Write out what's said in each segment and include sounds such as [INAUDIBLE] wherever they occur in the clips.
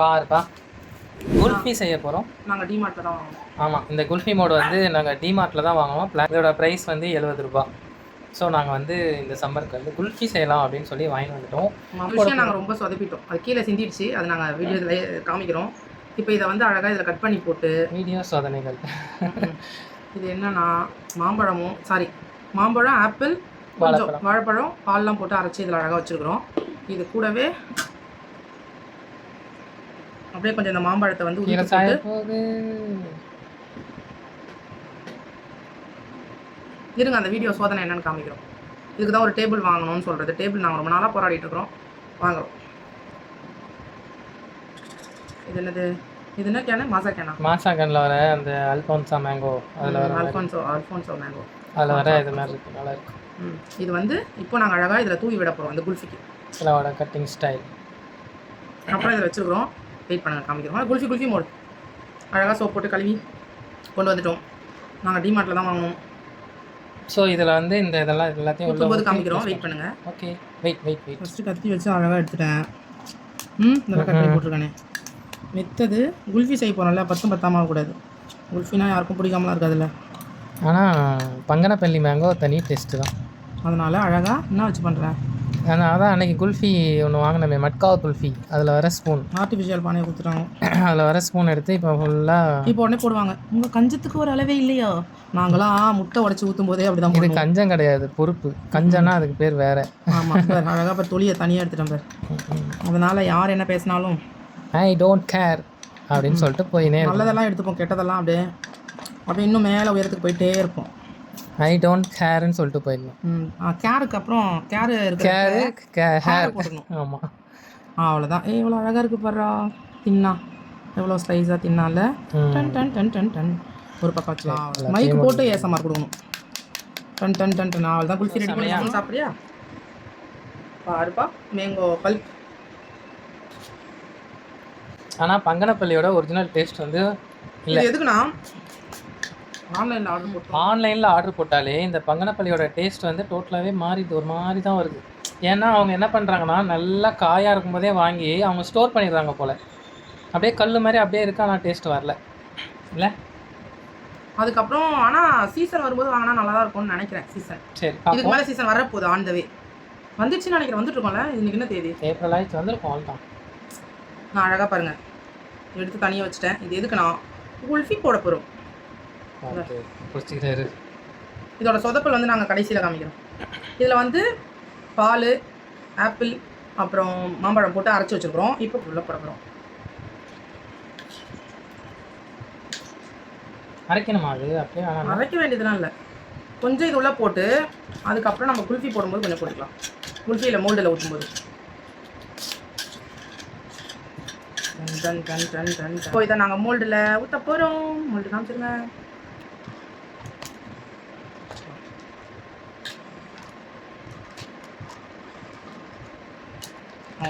பாருப்பா குல்ஃபி செய்ய போகிறோம் நாங்கள் டிமார்ட்டில் தான் வாங்குவோம். ஆமாம் இந்த குல்ஃபி மோடு வந்து நாங்கள் டிமார்ட்டில் தான் வாங்குவோம். இதோட ப்ரைஸ் வந்து எழுபது ரூபா. ஸோ நாங்கள் வந்து இந்த சம்மருக்கு வந்து குல்ஃபி செய்யலாம் அப்படின்னு சொல்லி வாங்கிட்டு வந்துட்டோம். விஷயம் நாங்கள் ரொம்ப சொதப்பிட்டோம். அது கீழே சிந்திடுச்சு. அதை நாங்கள் வீடியோவில் காமிக்கிறோம். இப்போ இதை வந்து அழகாக இதில் கட் பண்ணி போட்டு வீடியோ சோதனைகள். இது என்னன்னா மாம்பழமும் சாரி மாம்பழம் ஆப்பிள் வாழைப்பழம். வாழைப்பழம் பால்லாம் போட்டு அரைச்சி இதில் அழகாக வச்சுருக்குறோம். இது கூடவே அப்படியே கொஞ்சம் இந்த மாம்பழத்தை வந்து உதிர்த்து போட்டு இருங்க அந்த வீடியோ சோதனை என்னன்னு காமிக்கிறோம். இதுக்கு தான் ஒரு டேபிள் வாங்கணும்னு சொல்கிறது டேபிள் நாங்கள் ரொம்ப நாளாக போராடிட்டு இருக்கிறோம். வாங்குறோம். இது என்னது? இது என்ன கேனு மாசா கேனா மாசாகனில் வர அந்த அல்போன்சா மேங்கோ அதில் வர அல்ஃபான்சோ அல்ஃபான்சோ மேங்கோ அதில் வர இது மாதிரி இருக்கு. நல்லா இருக்கும் ம் இது வந்து இப்போ நாங்கள் அழகாக இதில் தூவி விட போகிறோம் அந்த குல்ஃபிக்கு. சிலவோட கட்டிங் ஸ்டைல் அப்புறம் இதில் வச்சுருக்கிறோம். வெயிட் பண்ணுங்க காமிக்கிறோம் குல்ஃபி குல்ஃபி மோட் அழகாக சோப் போட்டு கழுவி கொண்டு வந்துட்டோம். நாங்கள் டிமார்ட்டில் தான் வாங்கணும். ஸோ இதில் வந்து இந்த இதெல்லாம் எல்லாத்தையும் ஊற்றும்போது காமிக்கிறோம். வெயிட் பண்ணுங்க. Okay wait wait wait first கத்தி வச்சு அழகாக எடுத்துட்டேன். ம் இதெல்லாம் கட் பண்ணி போட்டிருக்கானே. மெத்தது குல்ஃபி செய்ய போகிறோம்ல பத்தும் பத்தாம கூடாது குல்ஃபினா யாருக்கும் பிடிக்காமலாம் இருக்காதுல்ல. ஆனால் பங்கனப்பள்ளி மேங்கோ தனி டேஸ்ட்டு தான். அதனால அழகாக என்ன வச்சு பண்ணுறேன் ஆனால் அதான் அன்னைக்கு குல்ஃபி ஒன்று வாங்கினமே மட்காவ் குல்ஃபி. அதில் வர ஸ்பூன் ஆர்டிஃபிஷியல் பானையை கொடுத்துட்டாங்க [CLEARS THROAT] அதில் வர ஸ்பூன் எடுத்து இப்போ ஃபுல்லாக இப்போ உடனே போடுவாங்க. உங்கள் கஞ்சத்துக்கு ஒரு அளவே இல்லையா? நாங்களாம் முட்டை உடச்சி ஊற்றும் போதே அப்படி தான் இது கஞ்சம் கிடையாது பொறுப்பு. கஞ்சம்னா அதுக்கு பேர் வேற. ஆமாம் அழகாக பார் தொலியை தனியாக எடுத்துட்டேன் பார். அதனால் யார் என்ன பேசினாலும் ஐ டோன்ட் கேர் அப்படின்னு சொல்லிட்டு போயினே நல்லதெல்லாம் எடுத்துப்போம் கெட்டதெல்லாம் அப்படியே. அப்படியே இன்னும் மேலே உயரத்துக்கு போயிட்டே இருப்போம். ஐ டோன்ட் கேர்ன்னு சொல்லிட்டு போயிடணும் ம் ஆ, கேருக்கு அப்புறம் கேரு இருக்கு கேரு ஹேர் ஹேர் போட்டுக்கணும் ஆமாம் அவ்வளோதான் ஏய் இவ்வளோ அழகாக இருக்கு பாரா தின்னா. எவ்வளோ ஸ்லைஸாக தின்னால. Done done done done done. ஒரு பக்கம் வச்சுலாம் மைக்கு போட்டு ஏசமார் கொடுக்கணும். Done done done done. அவள் தான் குளிச்சு ரெடி பண்ணி சாப்பிட்றியா பாருப்பா மேங்கோ பல்ப் ஆனால் பங்கனப்பள்ளியோட ஒரிஜினல் டேஸ்ட் வந்து இது எதுக்குண்ணா? ஆன்லைனில் ஆர்டர் போட்டோம். ஆன்லைனில் ஆர்டர் போட்டாலே இந்த பங்கனப்பள்ளியோட டேஸ்ட் வந்து டோட்டலாகவே மாறிது ஒரு மாதிரி தான் வருது. ஏன்னா அவங்க என்ன பண்ணுறாங்கன்னா நல்லா காயாக இருக்கும்போதே வாங்கி அவங்க ஸ்டோர் பண்ணிடுறாங்க போல். அப்படியே கல் மாதிரி அப்படியே இருக்கு ஆனால் டேஸ்ட் வரல. இல்லை? அதுக்கப்புறம் ஆனால் சீசன் வரும்போது வாங்கினா நல்லா தான் இருக்கும்னு நினைக்கிறேன் சீசன் சரி இதுக்கு மேலே சீசன் வரப்போகுது ஆன் த வே வந்துச்சுன்னு நினைக்கிறேன் வந்துட்டு இருக்கோம்ல இன்னைக்கு என்ன தேதி? ஏப்ரல் ஆயிடுச்சு வந்துருக்கோம் அவ்வளோதான் நான் அழகாக பாருங்க எடுத்து தனியாக வச்சுட்டேன் இது எதுக்கு நான் குல்ஃபி போட போகிறோம் ஓகே. பிடிச்சிக்கிறாரு இதோட சொதப்பல் வந்து நாங்கள் கடைசியில் காமிக்கிறோம். இதில் வந்து பால் ஆப்பிள் அப்புறம் மாம்பழம் போட்டு அரைச்சி வச்சுருக்குறோம். இப்போ உள்ளே போட போகிறோம் அரைக்கணுமா அது? அப்படியே அரைக்க வேண்டியதுலாம் இல்லை. கொஞ்சம் இது உள்ளே போட்டு அதுக்கப்புறம் நம்ம குல்ஃபி போடும்போது கொஞ்சம் போட்டுக்கலாம். குல்ஃபியில் மோல்டில் ஊற்றும்போது done done done done done. இப்போ இதை நாங்கள் மோல்டில் ஊற்ற போகிறோம் மோல்டு காமிச்சிருங்க.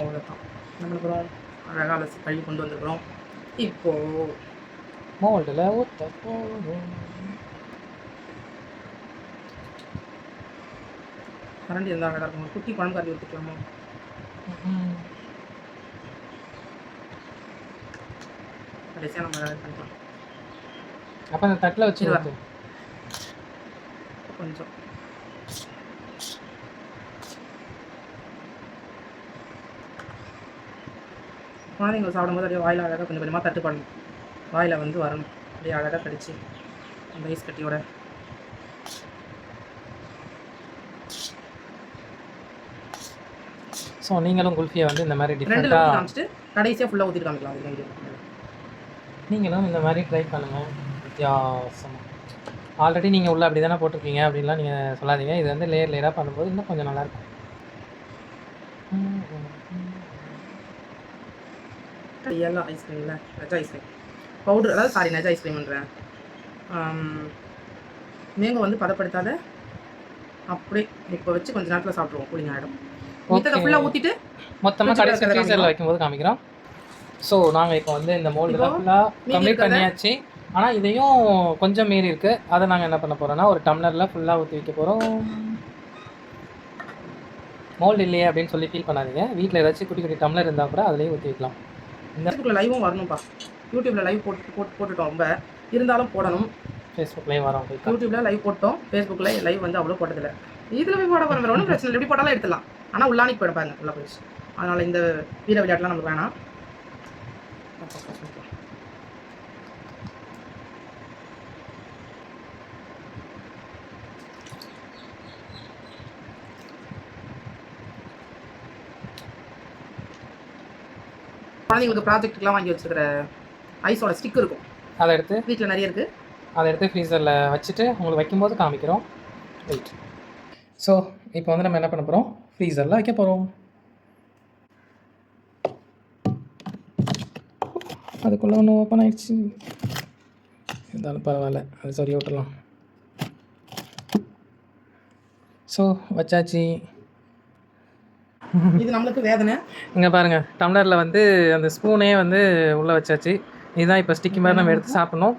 என்ன பண்ண போகிறோம் அழகாக கழுவி கொண்டு வந்துருக்குறோம். இப்போது மோல்டில் ஊற்ற போதும் கரண்டி இருந்தால் அழகாக இருக்கும்? குட்டி குழம்பு கறி ஊற்றிக்கலாமா கடைசியாக நம்ம பண்ணிக்கலாம். அப்போ அந்த தட்டில் வச்சு. கொஞ்சம். குழந்தைங்க சாப்பிடும்போது அப்படியே வாயில் அழகாக கொஞ்சம் கொஞ்சமாக தட்டு பண்ணணும் வாயில் வந்து வரணும். அப்படியே அழகாக கடிச்சு அந்த ஐஸ் கட்டியோட. ஸோ நீங்களும் குல்ஃபியை வந்து இந்த மாதிரி டிஃப்ரெண்ட்டாக காமிச்சிட்டு கடைசியாக ஃபுல்லாக ஊற்றிட்டு காமிக்கலாம். வேண்டியது நீங்களும் இந்த மாதிரி ட்ரை பண்ணுங்கள் வித்தியாசமாக ஆல்ரெடி நீங்கள் உள்ள அப்படி தானே போட்டிருக்கீங்க அப்படின்லாம் நீங்கள் சொல்லாதீங்க. இது வந்து லேயர் லேயராக பண்ணும்போது இன்னும் கொஞ்சம் நல்லாயிருக்கும் ரியலாக ஐஸ்கிரீமில் நெஜ ஐஸ்கிரீம் பவுடர் அதாவது சாரி நெஜ ஐஸ்கிரீம்ன்றேன் மேங்கோ வந்து பதப்படுத்தாத அப்படியே இப்போ வச்சு கொஞ்ச நேரத்தில் சாப்பிட்ருவோம் கூலிங் ஆகிடும் மித்தத்தை ஃபுல்லாக ஊற்றிட்டு மொத்தமாக கடைசி ஃப்ரீசரில் வைக்கும்போது காமிக்கிறோம். ஸோ நாங்கள் இப்போ வந்து இந்த மோல்டு ஃபுல்லாக கம்ப்ளீட் பண்ணியாச்சு. ஆனால் இதையும் கொஞ்சம் மீறி இருக்குது அதை நாங்கள் என்ன பண்ண போகிறோம்னா ஒரு டம்ளரில் ஃபுல்லாக ஊற்றி வைக்க போகிறோம் மோல்டு இல்லையே அப்படின்னு சொல்லி ஃபீல் பண்ணாதீங்க. வீட்டில் ஏதாச்சும் குட்டி குட்டி டம்ளர் இருந்தால் கூட அதுலேயே ஊற்றி வைக்கலாம். ஃபேஸ்புக்கில் லைவும் வரணும்ப்பா யூடியூப்பில் லைவ் போட்டு போட்டு போட்டுட்டோம் ரொம்ப. இருந்தாலும் போடணும். ஃபேஸ்புக்லேயும் வரோம் போய் யூடியூப்பில் லைவ் போட்டோம். ஃபேஸ்புக்கில் லைவ் வந்து அவ்வளோ போட்டதில்லை. இதில் போய் போட போகிற ஒன்றும் பிரச்சனை இல்லை. எப்படி போட்டாலும் எடுத்துடலாம். ஆனால் உள்ளானிக்கு போயிடுப்பாங்க உள்ள போயிடுச்சு. அதனால் இந்த வீர விளையாட்டுலாம் நமக்கு வேணாம். குழந்தைங்களுக்கு ப்ராஜெக்ட்டுக்கெலாம் வாங்கி வச்சுருக்கிற ஐஸோட ஸ்டிக் இருக்கும். அதை எடுத்து வீட்டில் நிறைய இருக்குது அதை எடுத்து ஃப்ரீசரில் வச்சுட்டு உங்களுக்கு வைக்கும்போது காமிக்கிறோம். வெயிட் ஸோ இப்போ வந்து நம்ம என்ன பண்ண போகிறோம் ஃப்ரீசரில் வைக்க போகிறோம் அதுக்குள்ளே ஒன்று ஓப்பன் ஆயிடுச்சு. இருந்தாலும் பரவாயில்ல. அது சரி விட்டுலாம் ஸோ வச்சாச்சு. இது நம்மளுக்கு வேதனை. இங்கே பாருங்கள் டம்ளரில் வந்து அந்த ஸ்பூனே வந்து உள்ளே வச்சாச்சு. இதுதான் இப்போ ஸ்டிக்கி மாதிரி நம்ம எடுத்து சாப்பிட்ணும்.